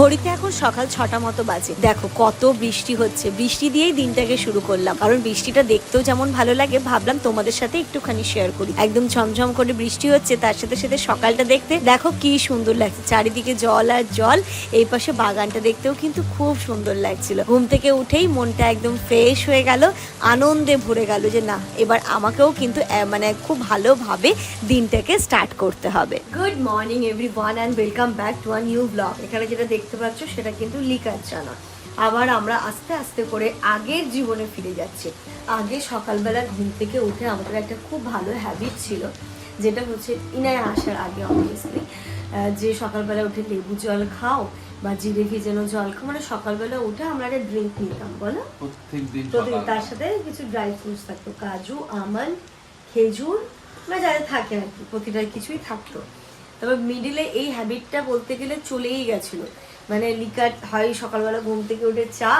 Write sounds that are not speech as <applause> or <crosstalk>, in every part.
ঘড়িতে এখন সকাল ছটা মতো বাজে। দেখো, কত বৃষ্টি হচ্ছে। বৃষ্টি দিয়েই দিনটাকে শুরু করলাম। কারণ বৃষ্টিটা দেখতেও যেমন ভালো লাগে, ভাবলাম তোমাদের সাথে একটুখানি শেয়ার করি। একদম ঝমঝম করে বৃষ্টি হচ্ছে, তার সাথে সাথে সকালটা দেখতে দেখো কি সুন্দর লাগছে। চারিদিকে জল আর জল, এই পাশে বাগানটা দেখতেও কিন্তু খুব সুন্দর লাগছিল। ঘুম থেকে উঠেই মনটা একদম ফ্রেশ হয়ে গেল, আনন্দে ভরে গেল যে না, এবার আমাকেও কিন্তু মানে খুব ভালোভাবে দিনটাকে স্টার্ট করতে হবে। Good morning everyone and welcome back to a new blog এখানে যেটা দেখতে পাচ্ছ সেটা কিন্তু লিকার চানা আবার আমরা আস্তে আস্তে করে আগের জীবনে ফিরে যাচ্ছি। আগে সকালবেলা ঘুম থেকে উঠে আমাদের একটা খুব ভালো হ্যাবিট ছিল যেটা হচ্ছে ইনায় আসার আগে অবভিয়াসলি যে সকালবেলা উঠে লেবু জল খাও বা জিরে ভিজানো জল খাও মানে সকালবেলা উঠে আমরা একটা ড্রিঙ্ক নিতাম বলো? প্রত্যেক দিন প্রতিদিন তার সাথে কিছু ড্রাই ফ্রুটস থাকতো কাজু আমন্ড খেজুর বা যাদের থাকে আর কি প্রতিটা কিছুই থাকতো। তবে মিডিলে এই হ্যাবিটটা বলতে গেলে চলেই গেছিল। মানে লিকার হয় সকালবেলা ঘুম থেকে উঠে চা,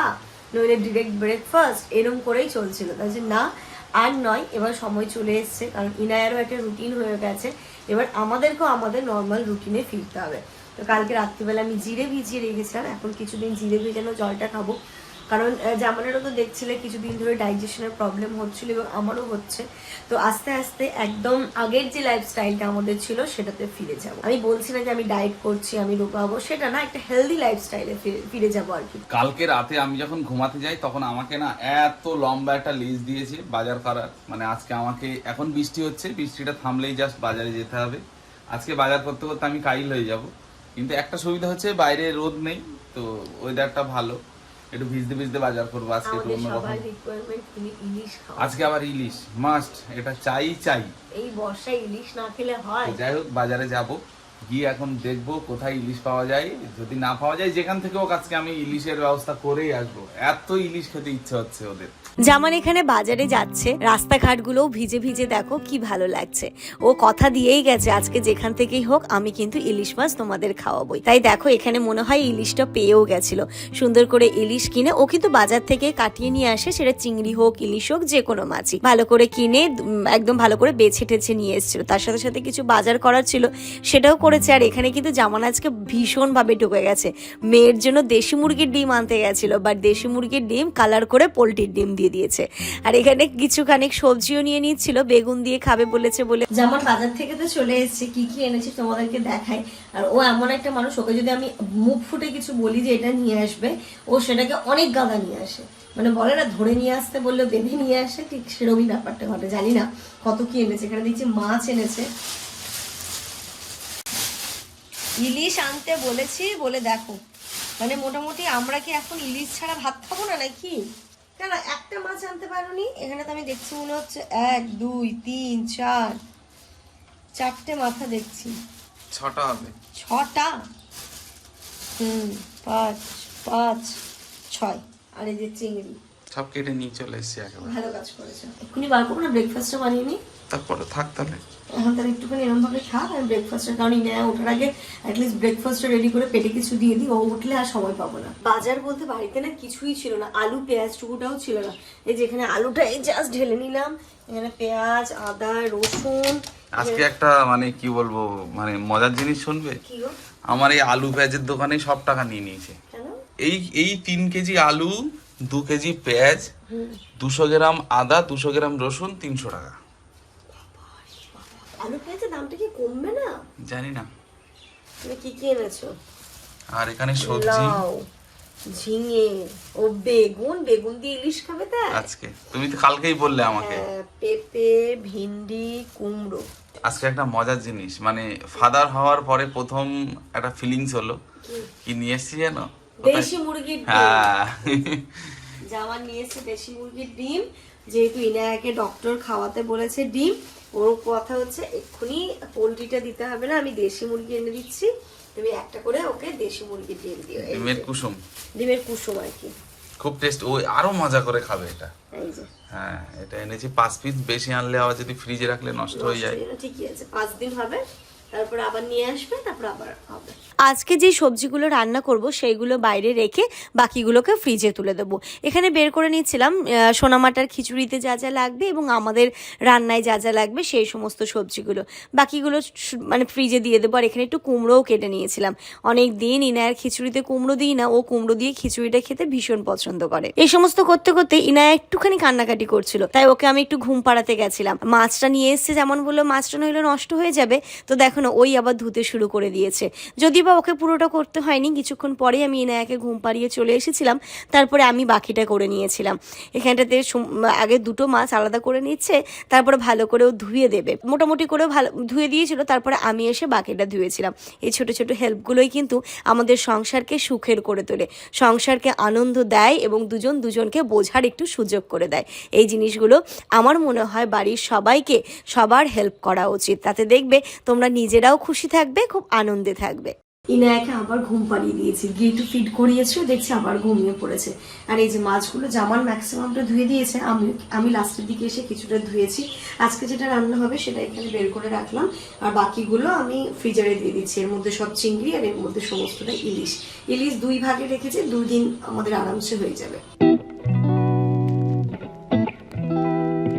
নইলে ডিরেক্ট ব্রেকফাস্ট এরম করেই চলছিল। তাই না, আর নয়, এবার সময় চলে এসছে, কারণ ইনায়ারও একটা রুটিন হয়ে গেছে। এবার আমাদেরকেও আমাদের নর্মাল রুটিনে ফিরতে হবে। তো কালকে রাত্রিবেলা আমি জিরে ভিজিয়ে রেখেছিলাম, এখন কিছুদিন জিরে ভেজানো জলটা খাব। কারণ আহ, জামানেরও তো দেখছিলে কিছুদিন ধরে ডাইজেশনের প্রবলেম হচ্ছিল এবং আমারও হচ্ছে। তো আস্তে আস্তে একদম আগের যে লাইফস্টাইলটা আমাদের ছিল সেটাতে ফিরে যাব। আমি বলছি না যে আমি ডায়েট করছি আমি রোগাবো সেটা না একটা হেলদি লাইফস্টাইলে ফিরে যাব আর কি। কালকে রাতে আমি যখন ঘুমাতে যাই তখন আমাকে না এত লম্বা একটা লিস্ট দিয়েছে বাজার করার। মানে আজকে আমাকে এখন বৃষ্টি হচ্ছে বৃষ্টিটা থামলেই জাস্ট বাজারে যেতে হবে। আজকে বাজার করতে করতে আমি কাইল হয়ে যাব। কিন্তু একটা সুবিধা হচ্ছে বাইরে রোদ নেই তো ওয়েদারটা ভালো। একটু ভিজতে ভিজতে বাজার করব আজকে একটু অন্যরকম আজকে আবার ইলিশ মাস্ট এটা চাই চাই। এই বর্ষায় ইলিশ না খেলে হয়। যাই হোক বাজারে যাব। গিয়ে এখন দেখব কোথায় ইলিশ পাওয়া যায়। যদি না পাওয়া যায়, যেখান থেকে হোক আজকে আমি ইলিশের ব্যবস্থা করেই আসব। এত ইলিশ খেতে ইচ্ছে হচ্ছে ওদের। জামান এখানে বাজারে যাচ্ছে, রাস্তাঘাটগুলোও ভিজে ভিজে দেখো কি ভালো লাগছে। ও কথা দিয়েই গেছে, আজকে যেখান থেকেই হোক আমি কিন্তু ইলিশ মাছ তোমাদের খাওয়াবই। তাই দেখো, এখানে মনে হয় ইলিশটা পেয়েও গেছিল। সুন্দর করে ইলিশ কিনে, ও কিন্তু বাজার থেকে কাটিয়ে নিয়ে আসে, সেটা চিংড়ি হোক, ইলিশ হোক, যে কোনো মাছই। ভালো করে কিনে একদম ভালো করে বেছে টেছে নিয়ে এসেছিল। তার সাথে সাথে কিছু বাজার করার ছিল, সেটাও করেছে আর এখানে কিন্তু জামান আজকে ভীষণভাবে ঢুকে গেছে। মেয়ের জন্য দেশি মুরগির ডিম আনতে গেছিল বাট দেশি মুরগির ডিম কালার করে পোলট্রির ডিম দিয়ে দিয়েছে। আর এখানে কিছু খানিক সবজিও নিয়ে নিচ্ছিল, বেগুন দিয়ে খাবে বলেছে বলে। জামান বাজার থেকে তো চলে এসেছে, কি কি এনেছে তোমাদেরকে দেখাই। আর ও এমন একটা মানুষ, ওকে যদি আমি মুখ ফুটে কিছু বলি যে এটা নিয়ে আসবে, ও সেটাকে অনেক গাদা নিয়ে আসে। মানে বলে না, ধরে নিয়ে আসতে বললে বেঁধে নিয়ে আসে, ঠিক সেরকমই ব্যাপারটা ঘটে, জানি না কত কি এনেছে। এখানে দেখছি মাছ এনেছে। ইলিশ আনতে বলেছি বলে দেখো। মানে মোটামুটি আমরা কি এখন ইলিশ ছাড়া ভাত খাব না নাকি? কেন একটা মাছ আনতে পারোনি। এখানে তো আমি দেখছি মনে হচ্ছে এক দুই তিন চার চারটে মাথা দেখছি। ছটা হবে। ছটা? হুম পাঁচ পাঁচ ছয়। আর এই যে চিংড়ি। সব কেটে নিয়ে চলে এসেছি একেবারে। ভালো কাজ করেছ। এক্ষুনি বার করব না? ব্রেকফাস্টটা বানিয়ে নিই। তারপরে থাক তাহলে। এখন তাহলে একটুখানি এরকম ভাবে খা আমি ব্রেকফাস্টের কারণ ইনায়া ওঠার আগে অ্যাটলিস্ট ব্রেকফাস্টটা রেডি করে পেটে কিছু দিয়ে দিই ও উঠলে আর সময় পাবো না। বাজার বলতে বাড়িতে না কিছুই ছিল না আলু পেঁয়াজ টুকুটাও ছিল না। এই যে এখানে আলুটা এই জাস্ট ঢেলে নিলাম এখানে পেঁয়াজ আদা রসুন। আজকে একটা মানে কি বলব মানে মজার জিনিস শুনবে? কি আমার এই আলু পেঁয়াজের দোকানে সব টাকা নিয়ে নিয়েছে। এই এই তিন কেজি আলু দু কেজি পেঁয়াজ দুশো গ্রাম আদা দুশো গ্রাম রসুন তিনশো টাকা। আলু পেঁয়াজের দামটা কি কমবে না? জানি না। তুমি কি কি এনেছো? আর এখানে সবজি। ঝিঙে ও বেগুন বেগুন দিয়ে ইলিশ খাবে তাই? আজকে। তুমি তো কালকেই বললে আমাকে। হ্যাঁ, পেঁপে ভিন্ডি কুমড়ো। আজকে একটা মজার জিনিস মানে ফাদার হওয়ার পরে প্রথম একটা ফিলিংস হলো কি? নিয়ে এসছি জানো? দেশি মুরগির ডিম। হ্যাঁ। জামা নিয়ে এসেছে দেশি মুরগির ডিম যেহেতু ইনায়াকে ডক্টর খাওয়াতে বলেছে ডিম ওর কথা হচ্ছে এক্ষুনি পোলট্রিটা দিতে হবে না আমি দেশি মুরগি এনে দিচ্ছি। তুমি একটা করে ওকে দেশি মুরগি ডিম দিও। ডিমের কুসুম? ডিমের কুসুম আর কি। খুব টেস্ট ও আরও মজা করে খাবে এটা। হ্যাঁ এটা এনেছি পাঁচ পিস বেশি আনলে আবার যদি ফ্রিজে রাখলে নষ্ট হয়ে যায় ঠিকই আছে পাঁচ দিন হবে। তারপর আবার নিয়ে আসবে তারপর আবার হবে। আজকে যে সবজিগুলো রান্না করব সেইগুলো বাইরে রেখে বাকিগুলোকে ফ্রিজে তুলে দেবো। এখানে বের করে নিচ্ছিলাম আহ, সোনামাটার খিচুড়িতে যা যা লাগবে এবং আমাদের রান্নায় যা যা লাগবে সেই সমস্ত সবজিগুলো। বাকিগুলো মানে ফ্রিজে দিয়ে দেবো। আর এখানে একটু কুমড়োও কেটে নিয়েছিলাম। অনেক দিন ইনায়ের খিচুড়িতে কুমড়ো দিই না ও কুমড়ো দিয়ে খিচুড়িটা খেতে ভীষণ পছন্দ করে। এই সমস্ত করতে করতে ইনায়া একটুখানি কান্নাকাটি করছিল। তাই ওকে আমি একটু ঘুম পাড়াতে গেছিলাম। মাছটা নিয়ে এসছে যেমন বলল মাছটা নইলে নষ্ট হয়ে যাবে। তো দেখো না ওই আবার ধুতে শুরু করে দিয়েছে। যদি বা ওকে পুরোটা করতে হয়নি, কিছুক্ষণ পরেই আমি ইনায়াকে ঘুম পাড়িয়ে চলে এসেছিলাম। তারপরে আমি বাকিটা করে নিয়েছিলাম। এখানটাতে আগে দুটো মাছ আলাদা করে নিচ্ছে, তারপরে ভালো করে ও ধুয়ে দেবে। মোটামুটি করে ভালো ধুয়ে দিয়েছিল, তারপরে আমি এসে বাকিটা ধুয়েছিলাম। এই ছোট ছোট হেল্পগুলোই কিন্তু আমাদের সংসারকে সুখের করে তোলে। সংসারকে আনন্দ দেয় এবং দুজন দুজনকে বোঝার একটু সুযোগ করে দেয়। এই জিনিসগুলো আমার মনে হয় বাড়ির সবাইকে সবার হেল্প করা উচিত। তাতে দেখবে তোমরা নিজেরাও খুশি থাকবে, খুব আনন্দে থাকবে। ইনায়াকে আবার ঘুম পাড়িয়ে দিয়েছি। গিয়ে একটু ফিট করিয়েছি, দেখছি আবার ঘুমিয়ে পড়েছে। আর এই যে মাছগুলো, জামার ম্যাক্সিমামটা ধুয়ে দিয়েছে। আমি আমি লাস্টের দিকে এসে কিছুটা ধুয়েছি। আজকে যেটা রান্না হবে সেটা এখানে বের করে রাখলাম। আর বাকিগুলো আমি ফ্রিজারে দিয়ে দিচ্ছি। এর মধ্যে সব চিংড়ি আর এর মধ্যে সমস্তটা ইলিশ। ইলিশ দুই ভাগে রেখেছে দুই দিন আমাদের আরামসে হয়ে যাবে।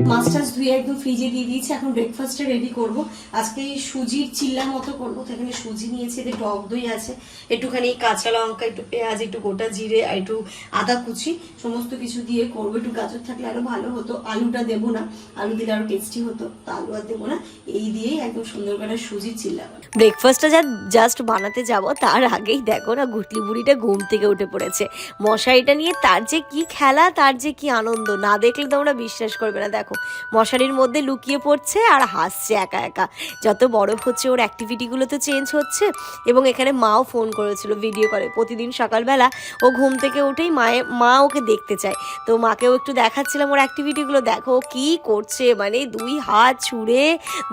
মাছ টাছ ধুয়ে একদম ফ্রিজে দিয়ে দিয়েছি, এখন ব্রেকফাস্টে রেডি করব। আজকে এই সুজির চিল্লার মতো করব, তো এখানে সুজি নিয়েছি, এতে টক দই আছে, একটুখানি কাঁচা লঙ্কা, একটু পেঁয়াজ, একটু গোটা জিরে, আর একটু আদা কুচি, সমস্ত কিছু দিয়ে করব। একটু গাজর থাকলে আরও ভালো হতো, আলুটা দেবো না, আলু দিলে আরও টেস্টি হতো, তো আলু আর দেবো না, এই দিয়েই একদম সুন্দর করে সুজির চিল্লা ব্রেকফাস্টটা যা জাস্ট বানাতে যাব, তার আগেই দেখো না গুটলি বুড়িটা ঘুম থেকে উঠে পড়েছে। মশারিটা নিয়ে তার যে কি খেলা, তার যে কি আনন্দ, না দেখলে তোমরা বিশ্বাস করবে না। দেখো মশারির মধ্যে লুকিয়ে পড়ছে আর হাসছে একা একা। যত বড় হচ্ছে ওর অ্যাক্টিভিটিগুলো তো চেঞ্জ হচ্ছে। এবং এখানে মাও ফোন করেছিল ভিডিও করে প্রতিদিন সকালবেলা ও ঘুম থেকে উঠেই মায়ের মা ওকে দেখতে চায়। তো মাকেও একটু দেখাচ্ছিলাম ওর অ্যাক্টিভিটিগুলো দেখো কি করছে মানে দুই হাত ছুঁড়ে,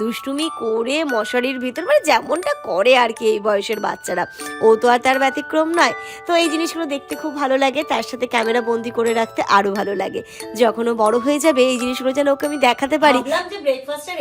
দুষ্টুমি করে মশারির ভিতর মানে যেমনটা করে আর কি এই বয়সের বাচ্চারা। ও তো আর তার ব্যতিক্রম নয়। তো এই জিনিসগুলো দেখতে খুব ভালো লাগে। তার সাথে ক্যামেরা বন্দি করে রাখতে আরও ভালো লাগে। যখন ও বড় হয়ে যাবে, এই জিনিসগুলো যেন ওকে আমি দেখাতে পারি।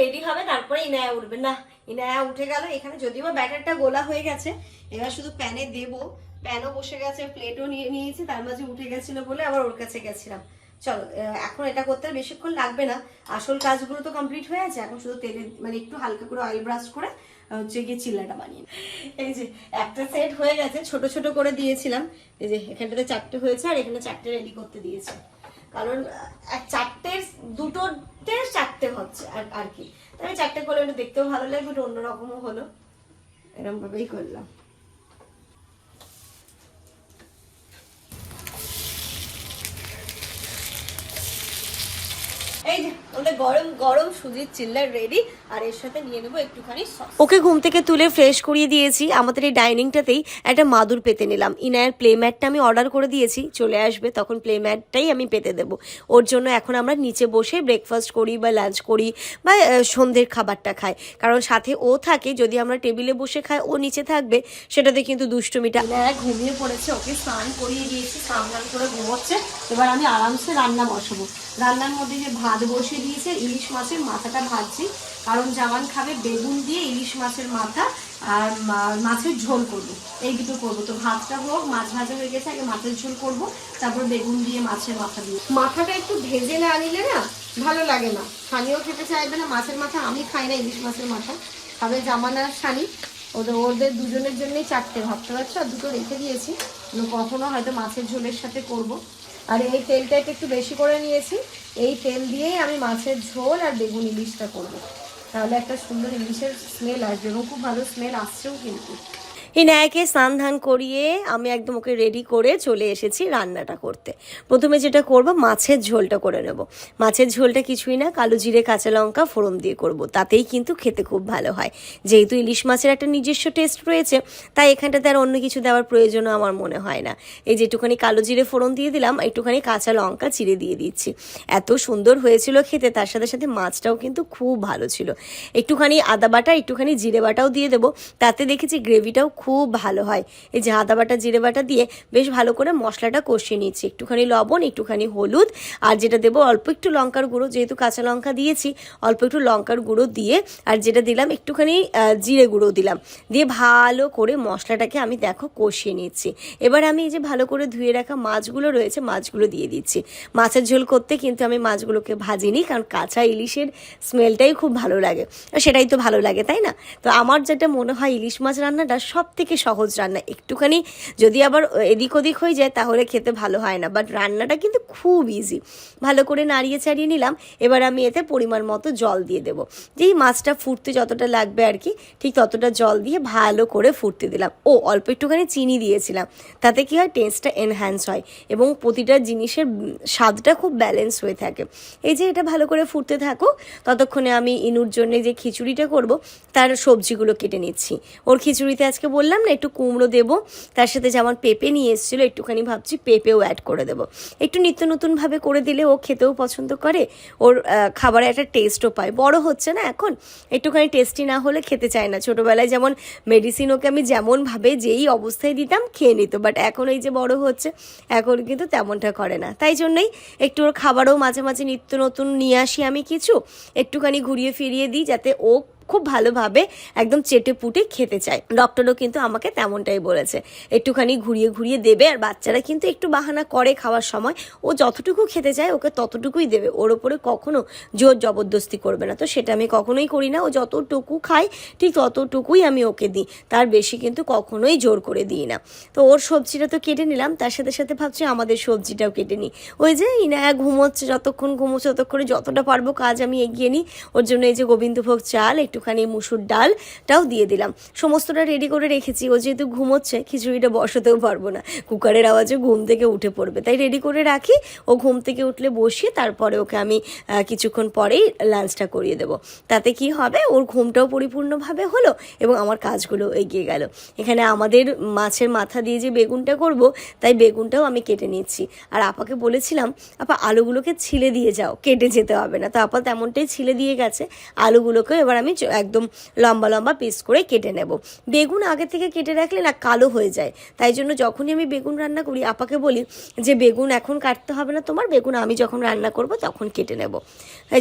রেডি হবে, তারপরে ইনায়া উঠবে। না, ইনায়া উঠে গেল এখানে, যদিও বা ব্যাটারটা গোলা হয়ে গেছে, এবার শুধু প্যানে দেবো। প্যানও বসে গেছে প্লেটও নিয়ে নিয়েছি, তার মাঝে উঠে গেছিল বলে আবার ওর কাছে গেছিলাম। চলো এখন এটা করতে বেশিক্ষণ লাগবে না। আসল কাজগুলো তো কমপ্লিট হয়ে আছে এখন শুধু তেলে মানে একটু হালকা করে অয়েল ব্রাশ করে হচ্ছে গিয়ে চিল্লাটা বানিয়ে এই যে, একটা সেট হয়ে গেছে, ছোট ছোট করে দিয়েছিলাম। এই যে, এখানটাতে চারটে হয়েছে, আর এখানে চারটে রেডি করতে দিয়েছে। কারণ চারটের, দুটোতে চারটে হচ্ছে আর আর কি। তাই চারটে করলে একটু দেখতেও ভালো লাগবে একটু অন্যরকমও হলো। এরকম ভাবেই করলাম এই যে আমাদের গরম গরম সুজির চিল্লার রেডি আর এর সাথে নিয়ে নেব একটুখানি ওকে ঘুম থেকে তুলে ফ্রেশ করিয়ে দিয়েছি। আমাদের এই ডাইনিংটাতেই একটা মাদুর পেতে নিলাম। ইনায়ের প্লে ম্যাটটা আমি অর্ডার করে দিয়েছি। চলে আসবে তখন প্লে ম্যাটটাই আমি পেতে দেবো। ওর জন্য এখন আমরা নিচে বসে ব্রেকফাস্ট করি বা লাঞ্চ করি বা সন্ধ্যের খাবারটা খাই। কারণ সাথে ও থাকে যদি আমরা টেবিলে বসে খাই ও নিচে থাকবে সেটাতে কিন্তু দুষ্টুমিটা ঘুমিয়ে পড়েছে ওকে স্নান করিয়ে দিয়েছি স্নান করে ঘুমোচ্ছে। এবার আমি আরামসে রান্না বসাবো। রান্নার মধ্যে যে ভাত বসিয়ে দিয়েছে ইলিশ মাছের মাথাটা ভাজছি। কারণ জামান খাবে বেগুন দিয়ে ইলিশ মাছের মাথা আর মাছের ঝোল করব। এই দুটো করব। তো ভাতটা হোক, মাছ ভাজা হয়ে গেছে, আগে মাছের ঝোল করব, তারপর বেগুন দিয়ে মাছের মাথা দিয়ে। মাথাটা একটু ভেজে না আনিলে না ভালো লাগে না। সানিও খেতে চাইবে না, মাছের মাথা আমি খাই না ইলিশ মাছের মাথা। খাবে আর সানি, ওদের ওদের দুজনের জন্যই চারটে ভাবতে পারছ? আর দুটো রেখে দিয়েছি। কখনো হয়তো মাছের ঝোলের সাথে করব। আর এই তেলটা একটু বেশি করে নিয়েছি। এই তেল দিয়েই আমি মাছের ঝোল আর বেগুন ইলিশটা করব। তাহলে একটা সুন্দর ইলিশের স্মেল আসবে এবং খুব ভালো স্মেল আসছেও কিন্তু। এই ন্যায়কে স্নান ধান করিয়ে আমি একদম ওকে রেডি করে চলে এসেছি রান্নাটা করতে। প্রথমে যেটা করব, মাছের ঝোলটা করে নেব। মাছের ঝোলটা কিছুই না, কালো জিরে, কাঁচা লঙ্কা ফোড়ন দিয়ে করব। তাতেই কিন্তু খেতে খুব ভালো হয়। যেহেতু ইলিশ মাছের একটা নিজস্ব টেস্ট রয়েছে, তাই এখানটাতে আর অন্য কিছু দেওয়ার প্রয়োজনও আমার মনে হয় না। এই যে একটুখানি কালো জিরে ফোড়ন দিয়ে দিলাম, একটুখানি কাঁচা লঙ্কা চিড়ে দিয়ে দিচ্ছি। এত সুন্দর হয়েছিল খেতে, তার সাথে সাথে মাছটাও কিন্তু খুব ভালো ছিল। একটুখানি আদা বাটা, একটুখানি জিরে বাটাও দিয়ে দেবো। তাতে দেখেছি গ্রেভিটাও খুব ভালো হয়। এই যে আদা বাটা, জিরে বাটা দিয়ে বেশ ভালো করে মশলাটা কষিয়ে নিচ্ছি। একটুখানি লবণ, একটুখানি হলুদ, আর যেটা দেবো অল্প একটু লঙ্কার গুঁড়ো, যেহেতু কাঁচা লঙ্কা দিয়েছি, অল্প একটু লঙ্কার গুঁড়ো দিয়ে, আর যেটা দিলাম একটুখানি জিরে গুঁড়ো দিলাম। দিয়ে ভালো করে মশলাটাকে আমি দেখো কষিয়ে নিচ্ছি। এবার আমি এই যে ভালো করে ধুয়ে রাখা মাছগুলো রয়েছে, মাছগুলো দিয়ে দিচ্ছি। মাছের ঝোল করতে কিন্তু আমি মাছগুলোকে ভাজিনি, কারণ কাঁচা ইলিশের স্মেলটাই খুব ভালো লাগে। সেটাই তো ভালো লাগে, তাই না? তো আমার যেটা মনে হয় ইলিশ মাছ রান্নাটা সব থেকে সহজ রান্না। একটুখানি যদি আবার এদিক ওদিক হয়ে যায়, তাহলে খেতে ভালো হয় না। বাট রান্নাটা কিন্তু খুব ইজি ভালো করে নাড়িয়ে চাড়িয়ে নিলাম। এবার আমি এতে পরিমাণ মতো জল দিয়ে দেবো। যেই মাছটা ফুটতে যতটা লাগবে আর কি, ঠিক ততটা জল দিয়ে ভালো করে ফুটতে দিলাম। ও, অল্প একটুখানি চিনি দিয়েছিলাম। তাতে কি হয়? টেস্টটা এনহ্যান্স হয়। এবং প্রতিটা জিনিসের স্বাদটা খুব ব্যালেন্স হয়ে থাকে। এই যে এটা ভালো করে ফুটতে থাকুক, ততক্ষণে আমি ইনুর জন্য যে খিচুড়িটা করব, তার সবজিগুলো কেটে নিচ্ছি। ওর খিচুড়িতে আজকে বললাম না, একটু কুমড়ো দেবো। তার সাথে যেমন পেঁপে নিয়ে এসেছিল, একটুখানি ভাবছি পেঁপেও অ্যাড করে দেবো। একটু নিত্য নতুনভাবে করে দিলে ও খেতেও পছন্দ করে। ওর খাবারে একটা টেস্টও পায়। বড় হচ্ছে না এখন? একটুখানি টেস্টি না হলে খেতে চায় না। ছোটোবেলায় যেমন মেডিসিন ওকে আমি যেমনভাবে যেই অবস্থায় দিতাম, খেয়ে নিত। বাট এখন এই যে বড় হচ্ছে, এখন কিন্তু তেমনটা করে না। তাই জন্যই একটু ওর খাবারও মাঝে মাঝে নিত্য নতুন নিয়ে আসি আমি কিছু। একটুখানি ঘুরিয়ে ফিরিয়ে দিই যাতে ও খুব ভালোভাবে একদম চেটে পুটে খেতে চায়। ডক্টরও কিন্তু আমাকে তেমনটাই বলেছে। একটুখানি ঘুরিয়ে ঘুরিয়ে দেবে আর বাচ্চারা কিন্তু একটু বাহানা করে খাওয়ার সময়। ও যতটুকু খেতে চায় ওকে ততটুকুই দেবে। ওর ওপরে কখনো জোর জবরদস্তি করবে না। তো সেটা আমি কখনোই করি না। ও যতটুকু খায়, ঠিক ততটুকুই আমি ওকে দিই। তার বেশি কিন্তু কখনোই জোর করে দিই না। তো ওর সবজিটা তো কেটে নিলাম। তার সাথে সাথে ভাবছি আমাদের সবজিটাও কেটে নিই। ওই যে ইনায়া ঘুমোচ্ছে, যতক্ষণ ঘুমোচ্ছে ততক্ষণে যতটা পারব কাজ আমি এগিয়ে নিই। ওর জন্য এই যে গোবিন্দভোগ চাল একটুখানি মুসুর ডালটাও দিয়ে দিলাম। সমস্তটা রেডি করে রেখেছি। ও যেহেতু ঘুমোচ্ছে, খিচুড়িটা বসাতেও পারব না। কুকারের আওয়াজে ঘুম থেকে উঠে পড়বে। তাই রেডি করে রাখি। ও ঘুম থেকে উঠলে বসিয়ে তারপরে ওকে আমি কিছুক্ষণ পরেই লাঞ্চটা করিয়ে দেবো। তাতে কি হবে? ওর ঘুমটাও পরিপূর্ণভাবে হলো এবং আমার কাজগুলো এগিয়ে গেল। এখানে আমাদের মাছের মাথা দিয়ে যে বেগুনটা করব, তাই বেগুনটাও আমি কেটে নিচ্ছি। আর আপাকে বলেছিলাম, আপা, আলুগুলোকে ছিলে দিয়ে যাও। কেটে যেতে হবে না। তো আপা তেমনটাই ছিলে দিয়ে গেছে। আলুগুলোকেও এবার আমি একদম লম্বা লম্বা পিস করে কেটে নেব। বেগুন আগে থেকে কেটে রাখলে না কালো হয়ে যায়। তাই জন্য যখনই আমি বেগুন রান্না করি, আপাকে বলি যে, বেগুন এখন কাটতে হবে না তোমার, বেগুন আমি যখন রান্না করব তখন কেটে নেব।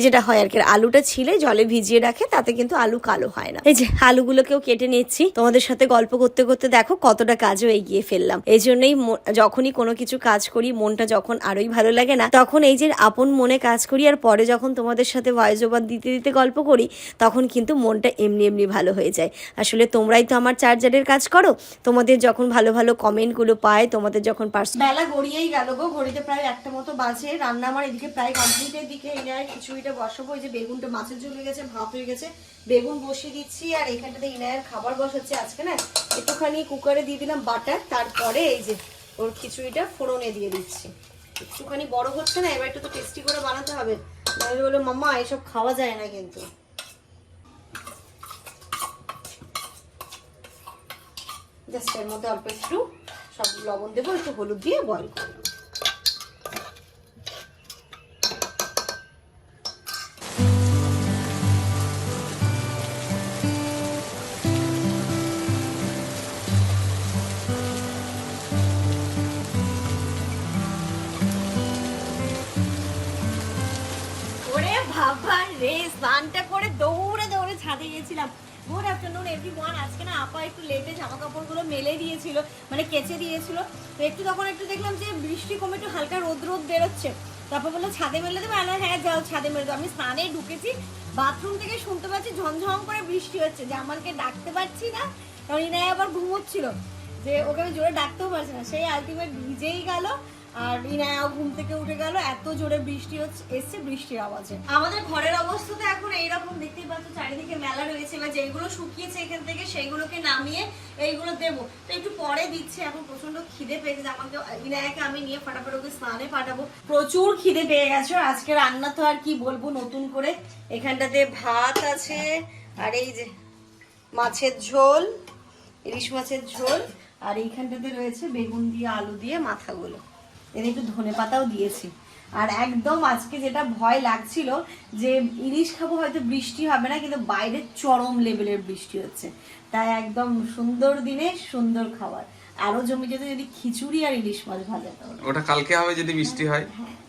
যেটা হয় আর কি আলুটা ছিলে জলে ভিজিয়ে রাখে, তাতে কিন্তু আলু কালো হয় না। এই যে, আলুগুলোকেও কেটে নিচ্ছি। তোমাদের সাথে গল্প করতে করতে দেখো কতটা কাজও এগিয়ে ফেললাম। এই জন্যই যখনই কোনো কিছু কাজ করি, মনটা যখন আরোই ভালো লাগে না, তখন এই যে, আপন মনে কাজ করি, আর পরে যখন তোমাদের সাথে ভয়েস ওভার দিতে দিতে গল্প করি, তখন কিন্তু মনটা এমনি এমনি ভালো হয়ে যায়। আসলে তোমরাই তো আমার চার্জারের কাজ করো। তোমাদের যখন ভালো ভালো কমেন্টগুলো পায়, তোমাদের যখন পার্সোনাল বেলা গড়িয়েই গেল গো। ঘড়িতে প্রায় একটা মতো বাজে। রান্না আমার এদিকে প্রায় কমপ্লিটের দিকে। এই নেয় খিচুড়িটা বসাবো। এই যে বেগুনটা মাছের হয়ে গেছে, ভাত হয়ে গেছে। বেগুন বসিয়ে দিচ্ছি। আর এখানটাতে ইনায়ের খাবার বসাচ্ছে আজকে, না? একটুখানি কুকারে দিয়ে দিলাম বাটার তারপরে এই যে ওর খিচুড়িটা ফোড়নে দিয়ে দিচ্ছি। একটুখানি বড় হচ্ছে না, এবার একটু তো টেস্টি করে বানাতে হবে। নাহলে বলে, মাম্মা, এসব খাওয়া যায় না কিন্তু। জাস্ট এর মধ্যে অল্প একটু সব লবণ দেবো, একটু হলুদ দিয়ে বয়েল করে নেব। ওরে বাবা রে, স্নানটা করে দৌড়ে দৌড়ে ছাদে গেছিলাম গুড আফটারনুন এভরি ওয়ান আজকে না আপা একটু লেটে জামা কাপড়গুলো মেলে দিয়েছিল মানে কেচে দিয়েছিল। তো একটু তখন একটু দেখলাম যে বৃষ্টি কমে একটু হালকা রোদ রোদ বেরোচ্ছে। তারপর বলল, ছাদে মেলে দেবো? আলো হ্যাঁ যাও ছাদে মেলে দেবো। আমি স্নানে ঢুকেছি বাথরুম থেকে শুনতে পাচ্ছি ঝমঝম করে বৃষ্টি হচ্ছে। যে আমাকে ডাকতে পারছি না, কারণ ইনায় আবার ঘুমোচ্ছিল। যে ওকে আমি জোরে ডাকতেও পারছি না। সেই আলটিমেট ভিজেই গেল। আর ইনায়াও ঘুম থেকে উঠে গেল, এত জোরে বৃষ্টি হচ্ছে, এসছে বৃষ্টির আওয়াজে। আমাদের ঘরের অবস্থা তো এখন এইরকম, দেখতেই পাচ্ছ, চারিদিকে মেলা রয়েছে, এবার যেগুলো শুকিয়েছে এখান থেকে সেইগুলোকে নামিয়ে এইগুলো দেবো। তো একটু পরে দিচ্ছি, এখন প্রচণ্ড খিদে পেয়েছে, আমাকে ইনায়াকে আমি নিয়ে ফাটাফাট ওকে স্নানে পাঠাবো। প্রচুর খিদে পেয়ে গেছে, আজকে রান্না তো আর কি বলব, নতুন করে। এখানটাতে ভাত আছে, আর এই যে মাছের ঝোল, ইলিশ মাছের ঝোল, আর এইখানটাতে রয়েছে বেগুন দিয়ে আলু দিয়ে মাথাগুলো। এর একটু ধনে পাতাও দিয়েছি। আর একদম আজকে যেটা ভয় লাগছিল যে ইলিশ খাব হয়তো বৃষ্টি হবে না কিন্তু বাইরে চরম লেভেলের বৃষ্টি হচ্ছে। তাই একদম সুন্দর দিনে সুন্দর খাবার। আরও জমি যেতে যদি খিচুড়ি আর ইলিশ মাছ ভাজা ওটা কালকে হবে যদি বৃষ্টি হয়? গুড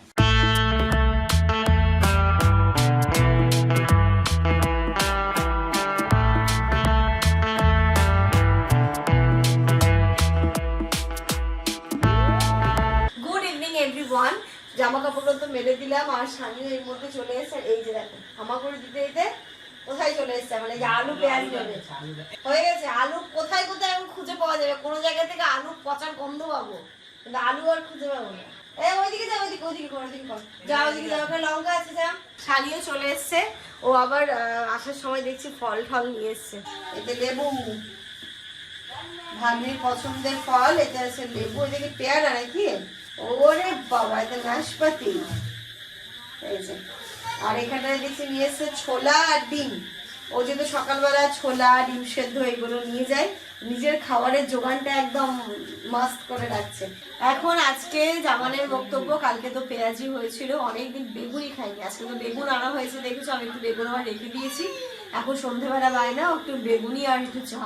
জামা কাপড় তো মেলে দিলাম আর স্বামীও এর মধ্যে চলে এসেছে। এই যে দেখো আমার করে দিতে দিতে কোথায় চলে এসেছে? মানে যে আলু পেঁয়াজ নেবে। হয়ে গেছে আলু কোথায় কোথায় এখন খুঁজে পাওয়া যাবে? কোনো জায়গা থেকে আলু পচার গন্ধ পাবো। কিন্তু আলু আর খুঁজে পাবো না। এ ওইদিকে যাও ওইদিকে ওইদিকে কর ওইদিকে কর। যা ওইদিকে যাও ওখানে লঙ্কা আছে যা শাড়িও চলে এসছে। ও আবার আসার সময় দেখছি ফল নিয়ে এসছে। এতে লেবু পছন্দের ফল আছে লেবু এদিকে পেয়ারা নাকি? ওরে বাবা, এটা নাশপাতি। এই আর এখানে দেখছি নিয়ে এসছে ছোলা আর ডিম। ও যেহেতু সকালবেলা ছোলা, ডিম সেদ্ধ এগুলো নিয়ে যায়, নিজের খাবারের জোগানটা একদম মাস্ট করে রাখছে। এখন আজকে জামানের বক্তব্য, কালকে তো পেঁয়াজি হয়েছিল, অনেকদিন বেগুনই খাইনি। আজকে তো বেগুন আনা হয়েছে, দেখেছ, আমি একটু বেগুন আবার রেখে দিয়েছি। এখন সন্ধ্যেবেলা বায়না, একটু বেগুনি আর একটু চা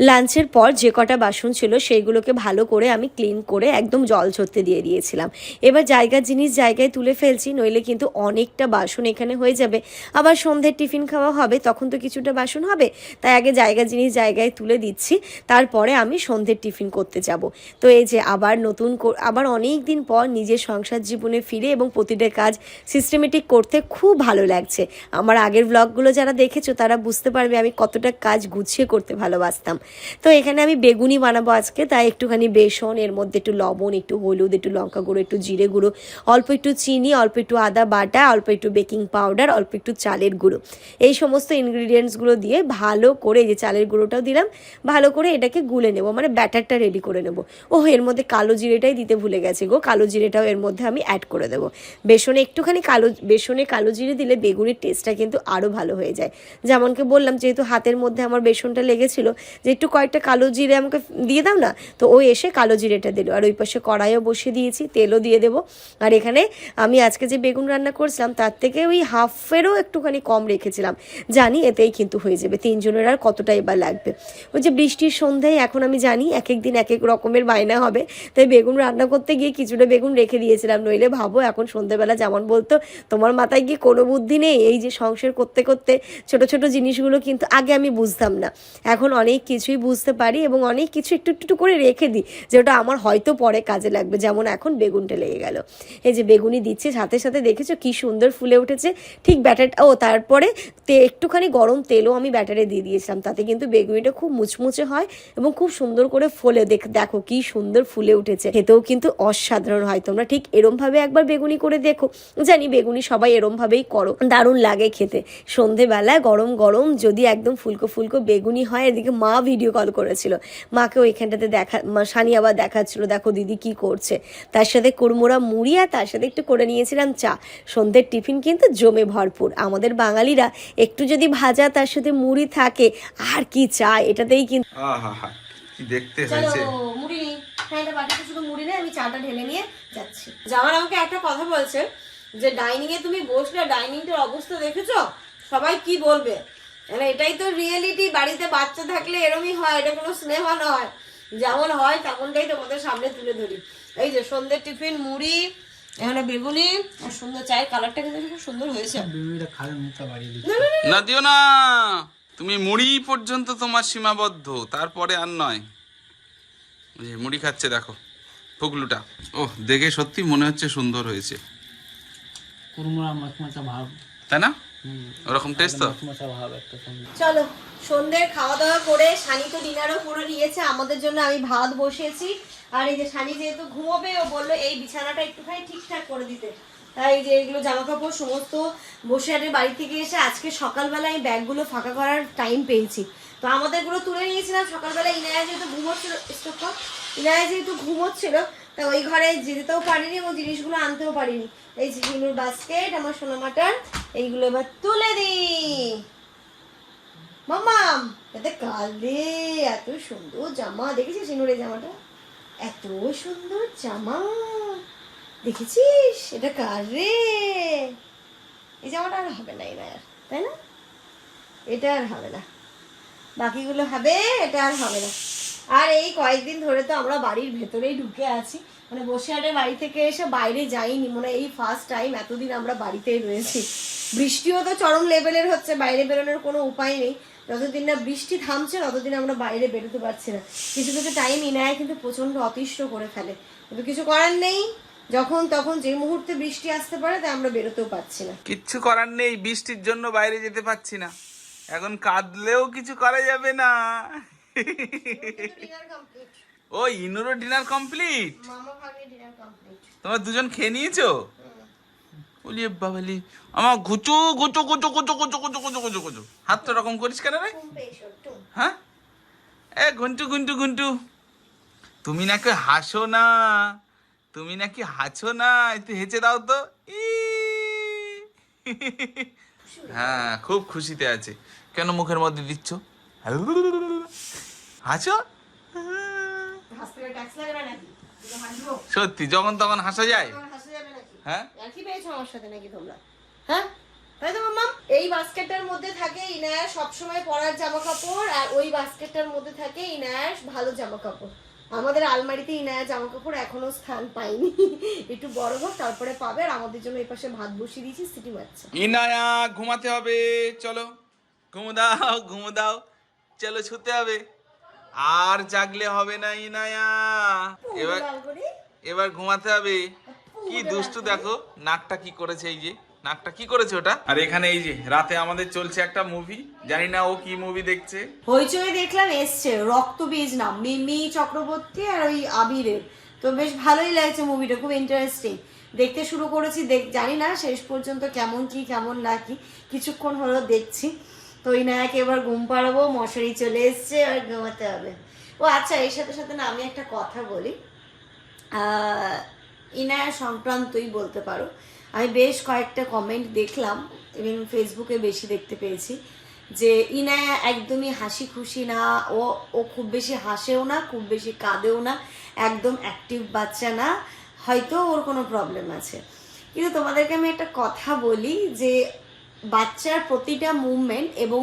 লাঞ্চের পর যে কটা বাসন ছিল, সেইগুলোকে ভালো করে আমি ক্লিন করে একদম জল ঝরতে দিয়ে দিয়েছিলাম। এবার জায়গার জিনিস জায়গায় তুলে ফেলছি, নইলে কিন্তু অনেকটা বাসন এখানে হয়ে যাবে। আবার সন্ধ্যের টিফিন খাওয়া হবে, তখন তো কিছুটা বাসন হবে। তাই আগে জায়গা জিনিস জায়গায় তুলে দিচ্ছি, তারপরে আমি সন্ধ্যের টিফিন করতে যাব। তো এই যে আবার নতুন কর- আবার অনেক দিন পর নিজের সংসার জীবনে ফিরে এবং প্রতিটা কাজ সিস্টেমেটিক করতে খুব ভালো লাগছে। আমার আগের ব্লগগুলো যারা দেখেছ, তারা বুঝতে পারবে আমি কতটা কাজ গুছিয়ে করতে ভালোবাসতাম। তো এখানে আমি বেগুনি বানাবো আজকে, তাই একটুখানি বেসন, এর মধ্যে একটু লবণ, একটু হলুদ, একটু লঙ্কা গুঁড়ো, একটু জিরে গুঁড়ো, অল্প একটু চিনি, অল্প একটু আদা বাটা, অল্প একটু বেকিং পাউডার অল্প একটু চালের গুঁড়ো। এই সমস্ত ইনগ্রিডিয়েন্টসগুলো দিয়ে ভালো করে যে চালের গুঁড়োটাও দিলাম, ভালো করে এটাকে গুলে নেব মানে ব্যাটারটা রেডি করে নেব। ও এর মধ্যে কালো জিরেটাই দিতে ভুলে গেছে গো। কালো জিরেটাও এর মধ্যে আমি অ্যাড করে দেবো। বেসনে একটুখানি কালো, বেসনে কালো জিরে দিলে বেগুনের টেস্টটা কিন্তু আরও ভালো হয়ে যায়। যেমনকে বললাম, যেহেতু হাতের মধ্যে আমার বেসনটা লেগেছিল, যে একটু কয়েকটা কালো জিরে আমাকে দিয়ে দাও না, তো ও এসে কালো জিরেটা দিল। আর ওই পাশে কড়াইও বসিয়ে দিয়েছি, তেলও দিয়ে দেবো। আর এখানে আমি আজকে যে বেগুন রান্না করছিলাম, তার থেকে ওই হাফেরও একটুখানি কম রেখেছিলাম। জানি এতেই কিন্তু হয়ে যাবে, তিনজনের আর কতটাই বা লাগবে। ওই যে বৃষ্টির সন্ধ্যায় এখন আমি জানি এক এক দিন এক এক রকমের বায়না হবে, তাই বেগুন রান্না করতে গিয়ে কিছুটা বেগুন রেখে দিয়েছিলাম, নইলে ভাবো এখন সন্ধ্যেবেলা যেমন বলতো, তোমার মাথায় গিয়ে কোনো বুদ্ধি নেই? এই যে সংসার করতে করতে ছোট ছোট জিনিসগুলো কিন্তু আগে আমি বুঝতাম না। এখন অনেক কিছুই বুঝতে পারি এবং অনেক কিছু একটু একটু করে রেখে দিই যে ওটা আমার হয়তো পরে কাজে লাগবে। যেমন এখন বেগুনটা লেগে গেল। এই যে বেগুনি দিচ্ছে, সাথে সাথে দেখেছ কি সুন্দর ফুলে উঠেছে? ঠিক ব্যাটারটা ও তারপরে তে, একটুখানি গরম তেলও আমি ব্যাটারে দিয়ে দিয়েছিলাম। তাতে কিন্তু বেগুনিটা খুব মুচমুচে হয় এবং খুব সুন্দর করে ফোলে। দেখ, দেখো কি সুন্দর ফুলে উঠেছে। খেতেও কিন্তু অসাধারণ হয়। তোমরা ঠিক এরমভাবে একবার বেগুনি করে দেখো। জানি বেগুনি সবাই এরমভাবেই করো। দারুণ লাগে খেতে। সন্ধেবেলায় গরম গরম যদি একদম ফুলকো ফুলকো বেগুনি হয় এদিকে মা ভিডিও কল করেছিল। মাকে ওইখানটাতে দেখা মা সানি আবার দেখাচ্ছিল দেখো দিদি কি করছে? তার সাথে কুড়মোড়া মুড়ি আর তার সাথে একটু করে নিয়েছিলাম চা। সন্ধ্যের টিফিন কিন্তু জমে ভরপুর। আমাদের বাঙালিরা একটু যদি ভাজা তার সাথে মুড়ি থাকে আর কি চা? এটাতেই কিন্তু আহা হা কি দেখতে চলো হয়েছে মুড়ি নি হ্যাঁ এটা বাটিতে শুধু মুড়ি নেই আমি চাটা ঢেলে নিয়ে যাচ্ছি। জামার আমাকে একটা কথা বলছে যে ডাইনিং এ তুমি বসলে ডাইনিংটার অবস্থা দেখেছ? সবাই কি বলবে? মানে এটাই তো রিয়েলিটি বাড়িতে বাচ্চা থাকলে এরমই হয় এটা কোনো সিনেমা নয়। যেমন হয় তেমনটাই তোমাদের সামনে তুলে ধরি। এই যে সন্ধ্যের টিফিন মুড়ি এখানে বেগুনি আর সুন্দর চায়ের কালারটা কিন্তু খুব সুন্দর হয়েছে। না, দিও না। তুমি মুড়ি পর্যন্ত তোমার সীমাবদ্ধ তারপরে আর নয়। মুড়ি খাচ্ছে দেখো ফুগলুটা ও দেখে সত্যি মনে হচ্ছে সুন্দর হয়েছে। কুরমুড়া মাছ ভাব। তাই না? ওরকম টেস্ট তো? চলো সন্ধ্যের খাওয়া দাওয়া করে সানি তো ডিনারও করে নিয়েছে আমাদের জন্য আমি ভাত বসিয়েছি। আর এই যে সানি যেহেতু ঘুমোবে ও বলল এই বিছানাটা একটুখানি ঠিকঠাক করে দিতে। তাই যে এগুলো জামা কাপড় সমস্ত বসে বাড়ি থেকে এসে আজকে সকালবেলা আমি ব্যাগগুলো ফাঁকা করার টাইম পেয়েছি। তো আমাদেরগুলো তুলে নিয়েছিলাম। সকালবেলা ইনায়া যেহেতু ঘুমোচ্ছিল স্টপ ইনায়া যেহেতু ঘুমোচ্ছিল, তা ওই ঘরে যেতেও পারিনি এবং জিনিসগুলো আনতেও পারিনি। এই যে বাস্কেট আমার সোনামাটার এইগুলো এবার তুলে দিই। মামাম, এতে কালে এত সুন্দর জামা। দেখেছিস সিনুর এই জামাটা? এত সুন্দর জামা। দেখেছিস? এটা কার রে? এই জামাটা আর হবে না এবার তাই না? এটা আর হবে না। বাকিগুলো হবে, এটা আর হবে না। আর এই কয়েকদিন ধরে তো আমরা বাড়ির ভেতরেই ঢুকে আছি। মানে বসিরহাটের বাড়ি থেকে এসে বাইরে যাইনি মানে এই ফার্স্ট টাইম এতদিন আমরা বাড়িতেই রয়েছি। বৃষ্টিও তো চরম লেভেলের হচ্ছে, বাইরে বেরোনোর কোনো উপায় নেই। যতদিন না বৃষ্টি থামছে, ততদিন আমরা বাইরে বেরোতে পারছি না। কিছু কিছু টাইম ইনায় কিন্তু প্রচণ্ড অতিষ্ঠ করে ফেলে। কিন্তু কিছু করার নেই। যখন, তখন যে মুহূর্তে বৃষ্টি আসতে পারে তাই আমরা বেরোতেও পারছি না। কিচ্ছু করার নেই, বৃষ্টির জন্য বাইরে যেতে পারছি না। এখন কাঁদলেও কিছু করা যাবে না। ও ইনুরো ডিনার কমপ্লিট তোমরা দুজন খেয়ে নিয়েছো? বলি বাবালি আমার গুচু গুচু গুচু গুচু গুচু গুচু গুচু গুচু গুচু হাত তো রকম করিস কেন রে? হ্যাঁ? এ ঘন্টু ঘন্টু ঘন্টু। তুমি নাকি হাসো না তুমি নাকি হাসো না একটু হেঁচে দাও তো। হ্যাঁ খুব খুশিতে আছে। কেন মুখের মধ্যে দিচ্ছ? হাসো। সত্যি যখন তখন হাসা যায়। হ্যাঁ? কি পেয়েছ আমার সাথে নাকি তোমরা? হ্যাঁ? তাই তো মাম্মাম এই বাস্কেটটার মধ্যে থাকে ইনায়ার সবসময় পরার জামা কাপড় আর ওই বাস্কেটটার মধ্যে থাকে ইনায়ার ভালো জামা কাপড় আমাদের আলমারিতে ইনায়া জামা কাপড় এখনও স্থান পাইনি একটু বড় হোক তারপরে পাবে আর আমাদের জন্য এই পাশে ভাত বসিয়ে দিয়েছি সিটি বাচ্চা ইনায়া ঘুমাতে হবে চলো। ঘুমো দাও ঘুমো দাও। চলো ছুতে হবে। আর জাগলে হবে না ইনায়া। এবার এবার ঘুমাতে হবে। কি দুষ্টু দেখো নাকটা কি করেছে এই যে? নাকটা কি করেছে ওটা? আর এখানে এই যে রাতে আমাদের চলছে একটা মুভি জানি না ও কি মুভি দেখছে। হইচই দেখলাম এসছে। রক্তবীজ নাম। মিমি চক্রবর্তী আর ওই আবিরের। তো বেশ ভালোই লাগছে মুভিটা খুব ইন্টারেস্টিং দেখতে শুরু করেছি দেখ জানি না শেষ পর্যন্ত কেমন কি কেমন না কি। কিছুক্ষণ হলো দেখছি। তো ওই নায়কে এবার ঘুম পাড়াবো, মশারি চলে এসছে আর ঘুমাতে হবে। ও আচ্ছা এর সাথে সাথে না, আমি একটা কথা বলি। ইনায়া সংক্রান্তই বলতে পারো। আমি বেশ কয়েকটা কমেন্ট দেখলাম এবং ফেসবুকে বেশি দেখতে পেয়েছি, যে ইনায়া একদমই হাসি খুশি না, ও ও খুব বেশি হাসেও না, খুব বেশি কাঁদেও না, একদম অ্যাক্টিভ বাচ্চা না, হয়তো ওর কোনো প্রবলেম আছে। কিন্তু তোমাদেরকে আমি একটা কথা বলি, যে বাচ্চার প্রতিটা মুভমেন্ট এবং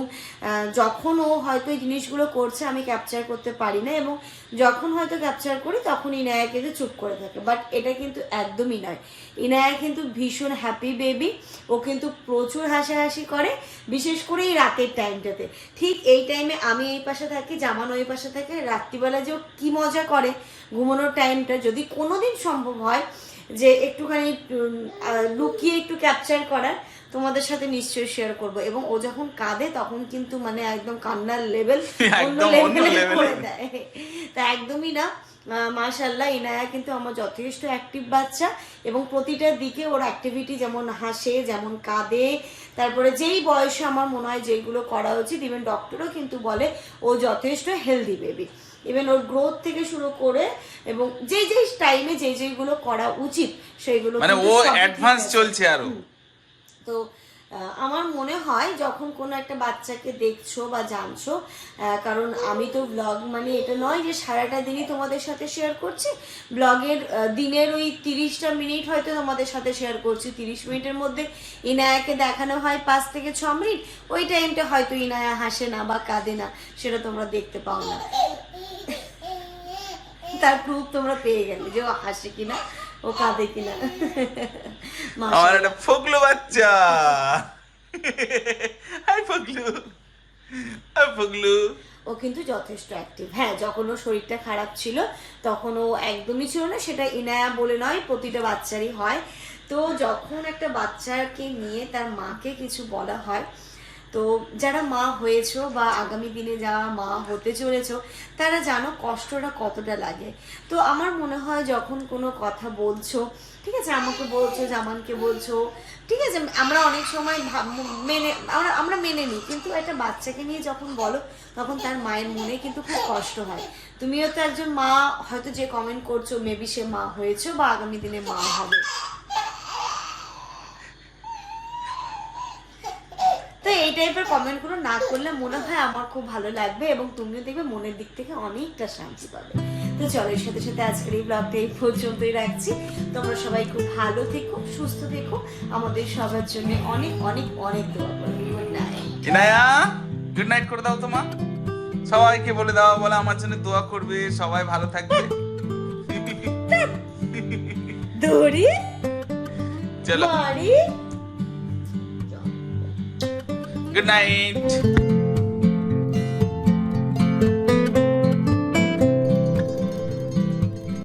যখন ও হয়তো এই জিনিসগুলো করছে, আমি ক্যাপচার করতে পারি না এবং যখন হয়তো ক্যাপচার করি, তখন ইনায়া কিন্তু চুপ করে থাকে। বাট এটা কিন্তু একদমই নয়। ইনায়া কিন্তু ভীষণ হ্যাপি বেবি ও কিন্তু প্রচুর হাসাহাসি করে, বিশেষ করে এই রাতের টাইমটাতে ঠিক এই টাইমে আমি এই পাশে থাকি, জামান ওই পাশে থাকে। রাত্রিবেলা যে ও কী মজা করে ঘুমানোর টাইমটা যদি কোনোদিন সম্ভব হয় যে একটুখানি লুকিয়ে একটু ক্যাপচার করার তোমাদের সাথে নিশ্চয়ই শেয়ার করব। এবং ও যখন কাঁদে তখন কিন্তু মানে একদম কান্নার লেভেল <laughs> অন্য লেভেলে করে দেয়। তা একদমই না। মাশাল্লাহ ইনায়া কিন্তু আমার যথেষ্ট অ্যাক্টিভ বাচ্চা এবং প্রতিটা দিকে ওর অ্যাক্টিভিটি যেমন হাসে যেমন কাঁদে। তারপরে যেই বয়সে আমার মনে হয় যেগুলো করা উচিত ইভেন ডক্টরও কিন্তু বলে ও যথেষ্ট হেলদি বেবি ইভেন ওর গ্রোথ থেকে শুরু করে এবং যেই যেই টাইমে যেই যেইগুলো করা উচিত সেইগুলো মানে ও অ্যাডভান্স চলছে আরও। তো আমার মনে হয় যখন কোনো একটা বাচ্চাকে দেখছ বা জানছো কারণ আমি তো ব্লগ মানে এটা নয় যে সারাটা দিনই তোমাদের সাথে শেয়ার করছি ব্লগের দিনের ওই তিরিশটা মিনিট হয়তো তোমাদের সাথে শেয়ার করছি, তিরিশ মিনিটের মধ্যে ইনায়াকে দেখানো হয় পাঁচ থেকে ছ মিনিট, ওই টাইমটা হয়তো ইনায়া হাসে না বা কাঁদে না, সেটা তোমরা দেখতে পাও না। তার প্রুফ তোমরা পেয়ে গেলে যে হাসে কিনা। ও কাঁদে কিনা। আমার একটা ফগলু বাচ্চা। হাই ফগলু। হাই ফগলু। ও কিন্তু যথেষ্ট অ্যাক্টিভ হ্যাঁ যখন ওর শরীরটা খারাপ ছিল তখন ও একদমই ছিল না। সেটা ইনায়া বলে নয় প্রতিটা বাচ্চারই হয়। তো যখন একটা বাচ্চাকে নিয়ে তার মাকে কিছু বলা হয় তো যারা মা হয়েছো বা আগামী দিনে যারা মা হতে চলেছো, তারা জানো কষ্টটা কতটা লাগে। তো আমার মনে হয় যখন কোনো কথা বলছো, ঠিক আছে, আমাকে বলছো, জামানকে বলছো, ঠিক আছে, আমরা অনেক সময় মেনে, আমরা আমরা মেনে নিই, কিন্তু একটা বাচ্চাকে নিয়ে যখন বলো, তখন তার মায়ের মনে কিন্তু খুব কষ্ট হয়। তুমিও তো একজন মা, হয়তো যে কমেন্ট করছ মেবি সে মা হয়েছো বা আগামী দিনে মা হবে। এই টাইপের কমেন্টগুলো না করলে মনে হয় আমার খুব ভালো লাগবে এবং তুমিও দেখবে মনের দিক থেকে অনেকটা শান্তি পাবে। তো চলো এর সাথে সাথে আজকের এই ব্লগটা এই পর্যন্তই রাখছি। তোমরা সবাই খুব ভালো থেকো সুস্থ থেকো। আমাদের সবার জন্য অনেক অনেক অনেক দোয়া করবে good night Inaya good night করে দাও তোমা সবাইকে বলে দাও বলে আমার জন্য দোয়া করবে। সবাই ভালো থাকবে। দড়ি চলো। মারি গুড নাইট